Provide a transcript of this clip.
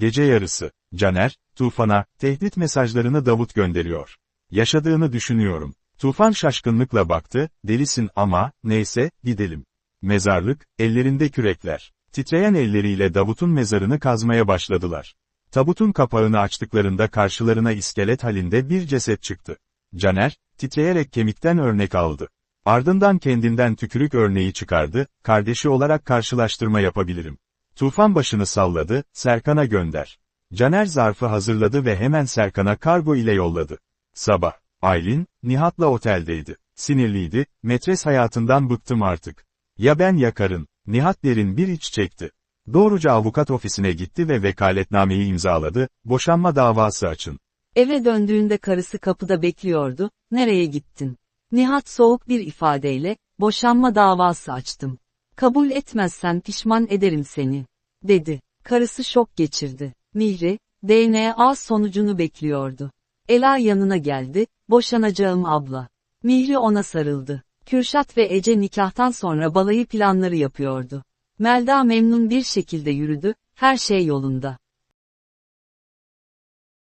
Gece yarısı, Caner, Tufan'a, tehdit mesajlarını Davut gönderiyor. Yaşadığını düşünüyorum. Tufan şaşkınlıkla baktı, delisin ama, neyse, gidelim. Mezarlık, ellerinde kürekler. Titreyen elleriyle Davut'un mezarını kazmaya başladılar. Tabutun kapağını açtıklarında karşılarına iskelet halinde bir ceset çıktı. Caner, titreyerek kemikten örnek aldı. Ardından kendinden tükürük örneği çıkardı, kardeşi olarak karşılaştırma yapabilirim. Tufan başını salladı, Serkan'a gönder. Caner zarfı hazırladı ve hemen Serkan'a kargo ile yolladı. Sabah, Aylin, Nihat'la oteldeydi. Sinirliydi, metres hayatından bıktım artık. Ya ben ya karın, Nihat derin bir iç çekti. Doğruca avukat ofisine gitti ve vekaletnameyi imzaladı, boşanma davası açın. Eve döndüğünde karısı kapıda bekliyordu, nereye gittin? Nihat soğuk bir ifadeyle, boşanma davası açtım. Kabul etmezsen pişman ederim seni, dedi. Karısı şok geçirdi. Mihri, DNA sonucunu bekliyordu. Ela yanına geldi, boşanacağım abla. Mihri ona sarıldı. Kürşat ve Ece nikahtan sonra balayı planları yapıyordu. Melda memnun bir şekilde yürüdü, her şey yolunda.